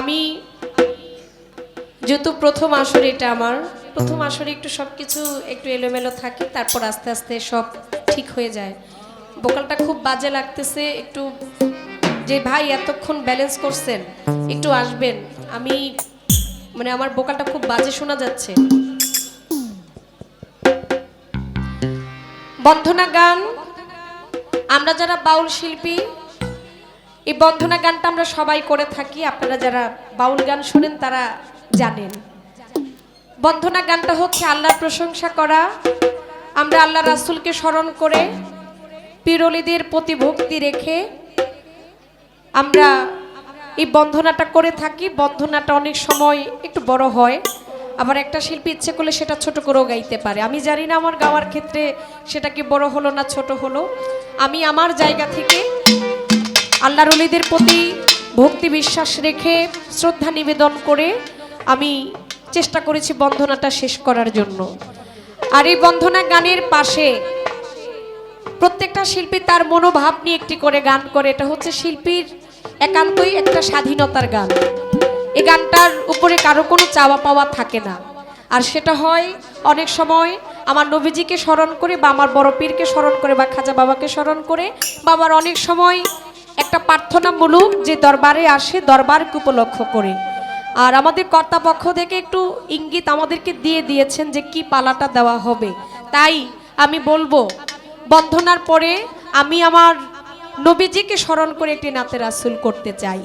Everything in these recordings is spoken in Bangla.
আমি যেহেতু প্রথম আসর এটা আমার, প্রথম আসরে একটু সব কিছু একটু এলোমেলো থাকে, তারপর আস্তে আস্তে সব ঠিক হয়ে যায়। বোকালটা খুব বাজে লাগতেছে, একটু যে ভাই এতক্ষণ ব্যালেন্স করছেন, একটু আসবেন। আমি মানে আমার বোকালটা খুব বাজে শোনা যাচ্ছে। বন্ধনা গান, আমরা যারা বাউল শিল্পী এই বন্ধনা গানটা আমরা সবাই করে থাকি। আপনারা যারা বাউল গান শুনেন, তারা জানেন। বন্ধনা গানটা হচ্ছে আল্লাহর প্রশংসা করা। আমরা আল্লাহ রাসূলকে স্মরণ করে পিরলিদের প্রতি ভক্তি রেখে আমরা এই বন্ধনাটা করে থাকি। বন্ধনাটা অনেক সময় একটু বড় হয়। আবার একটা শিল্পী ইচ্ছে করলে সেটা ছোট করেও গাইতে পারে। আমি জানি না আমার গাওয়ার ক্ষেত্রে সেটা কি বড় হলো না ছোট হলো। আমি আমার জায়গা থেকে আল্লাহর অলিদের প্রতি ভক্তি বিশ্বাস রেখে শ্রদ্ধা নিবেদন করে আমি চেষ্টা করেছি বন্ধনাটা শেষ করার জন্য। আর এই বন্ধনা গানের পাশে প্রত্যেকটা শিল্পী তার মনোভাব নিয়ে একটি করে গান করে। এটা হচ্ছে শিল্পীর একান্তই একটা স্বাধীনতার গান। এই গানটার উপরে কারও কোনো চাওয়া পাওয়া থাকে না। আর সেটা হয় অনেক সময় আমার নবীজিকে স্মরণ করে বা আমার বড় পীরকে স্মরণ করে বা খাজা বাবাকে স্মরণ করে। বা আবার অনেক সময় একটা প্রার্থনা প্রার্থনামূলক যে দরবারে আসে, দরবারকে উপলক্ষ করে। আর আমাদের কর্তাপক্ষ থেকে একটু ইঙ্গিত আমাদেরকে দিয়ে দিয়েছেন যে কি পালাটা দেওয়া হবে। তাই আমি বলব বন্ধনার পরে আমি আমার নবীজিকে স্মরণ করে একটি নাতের রাসুল করতে চাই।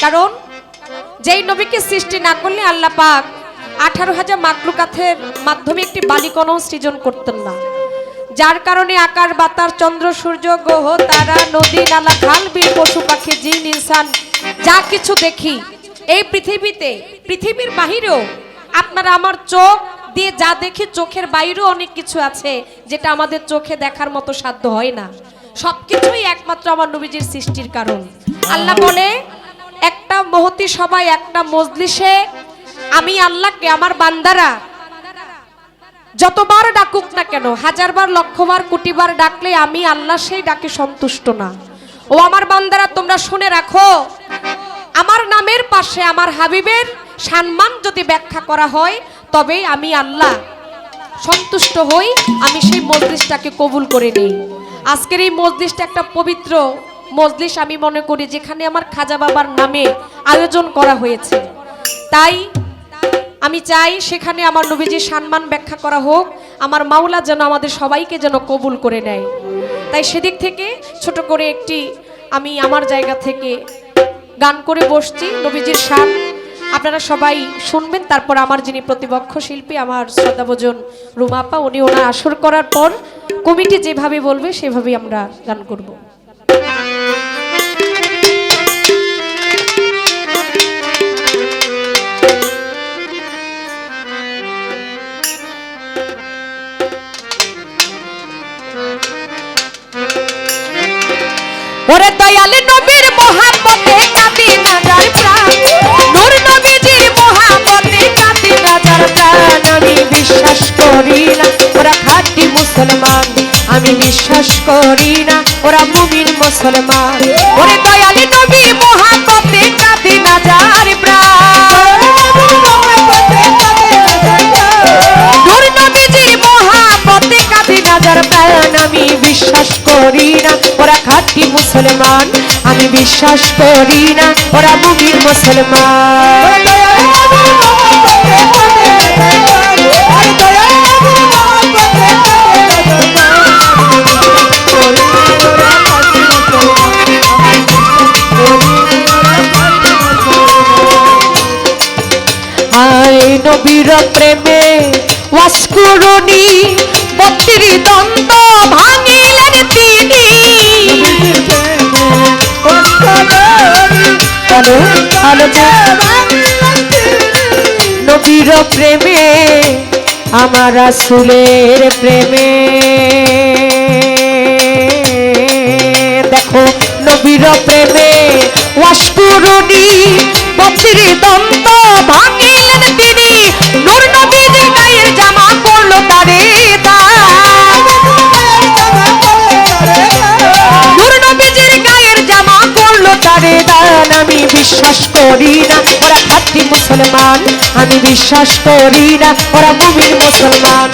কারণ যেই নবীকে সৃষ্টি না করলে আল্লাহ পাক আঠারো হাজার মাকলুকাথের মাধ্যমে একটি বালিকণও সৃজন করতেন না। যার কারণে আকার বাতার চন্দ্র, সূর্য, গ্রহ, তারা, নদী, নালা, খাল, বিল, পশু পাখি, জিন, ইনসান, যা কিছু দেখি। এই পৃথিবীতে, পৃথিবীর বাহিরেও আপনারা আমার চোখ দিয়ে যা দেখি, চোখের বাইরেও অনেক কিছু আছে যেটা আমাদের চোখে দেখার মতো সাধ্য হয় না। সবকিছুই একমাত্র আমার নবীজির সৃষ্টির কারণ। আল্লাহ বলে, একটা মহতি সবাই একটা মজলিসে আমি আল্লাহকে, আমার বান্দারা যতবার ডাকুক না কেন, হাজারবার, লক্ষবার, কোটিবার ডাকলে আমি আল্লাহ সেই ডাকে সন্তুষ্ট না। ও আমার বান্দারা, তোমরা শুনে রাখো, আমার নামের পাশে আমার হাবিবের সম্মান যদি ব্যাখ্যা করা হয়, তবে আমি আল্লাহ সন্তুষ্ট হই, আমি সেই মজলিসটাকে কবুল করে নিই। আজকের এই মজলিসটা একটা পবিত্র মজলিস, আমি মনে করি, যেখানে আমার খাজা বাবার নামে আয়োজন করা হয়েছে। তাই আমি চাই সেখানে আমার নবীজির সম্মান ব্যাখ্যা করা হোক, আমার মাওলা যেন আমাদের সবাইকে যেন কবুল করে নেয়। তাই সেদিক থেকে ছোট করে একটি আমি আমার জায়গা থেকে গান করে বসছি, নবীজির শান আপনারা সবাই শুনবেন, তারপর আমার যিনি প্রতিপক্ষ শিল্পী, আমার শ্রদ্ধাভোজন রুমাপা, উনি ওনার আসর করার পর কমিটি যেভাবে বলবে, সেভাবেই আমরা গান করব। দয়াল নবীর মোহাম্মতে কাঁদি নাজার প্রাণ। নূর নবীজির মোহাম্মতে কাঁদি নাজার প্রাণ। আমি বিশ্বাস করি না, ওরা খাঁটি মুসলমান। আমি বিশ্বাস করি না খাঁটি মুসলমান? আমি বিশ্বাস করি না ওরা মুমিন মুসলমান। নবীর প্রেমে ওয়াস্কুরুনি বত্রির দ্বন্দ্ব ভাঙিলেন তিনি। হ্যালো আলো নবীর প্রেমে আমার আসুলের প্রেমে। দেখো নবীর প্রেমে করি না ওরা খাঁটি মুসলমান। আমি বিশ্বাস করি না ওরা মুমিন মুসলমান।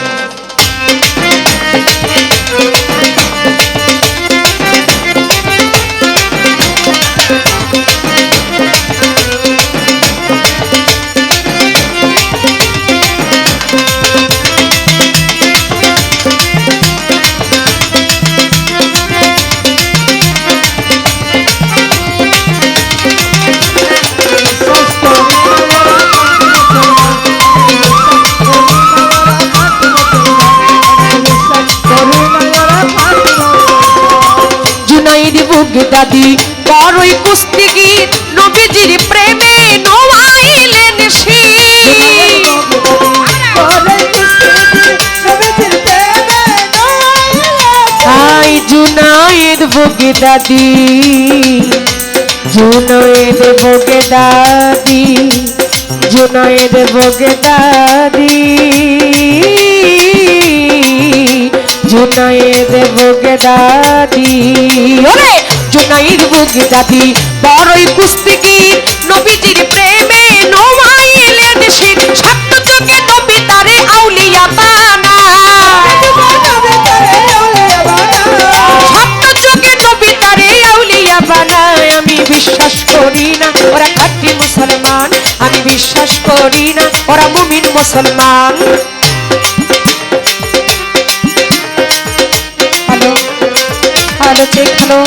বুগদাদি বড়ই কুস্তিগীর নবীজির প্রেমে নোয়াইলেন high Junaid Baghdadi Junaid Baghdadi Junaid Baghdadi Junaid Baghdadi ওরে! জুনাইদ বুগদাদি বড়ই কুস্তিগীর নবীজির প্রেমে নোয়াইলেন শীর সত্য যুগে নবী তারে আউলিয়া বানা। সত্য যুগে নবী তারে আউলিয়া বানায় আমি বিশ্বাস করি না, ওরা খাঁটি মুসলমান। আমি বিশ্বাস করি না, ওরা মুমিন মুসলমান। Hello hello check hello.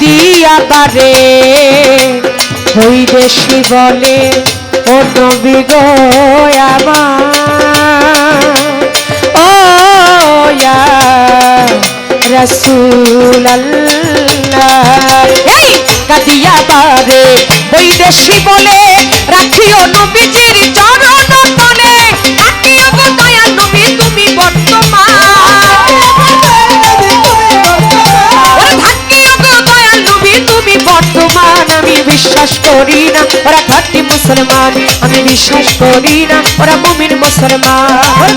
কাদিয়া বারে বৈদেশি বলে ও নবী গো, আমার। ও রসুল কাদিয়া বারে বৈদেশি বলে রাখিও নবীজির বিশ্বাস করি না ওরা খাঁটি মুসলমান আমি বিশ্বাস করি না ওরা মুমিন মুসলমান।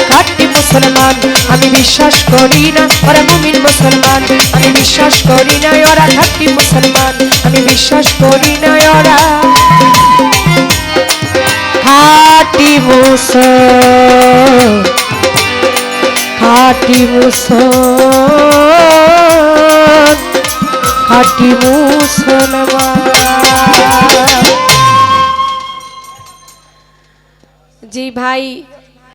খাঁটি মুসলমান, আমি বিশ্বাস করি না, ওরা মুমিন মুসলমান। আমি বিশ্বাস করি না, ওরা খাঁটি মুসলমান, আমি বিশ্বাস করি না, ওরা খাঁটি মুসল খাঁটি মুসল খাঁটি মুসলমান। জি ভাই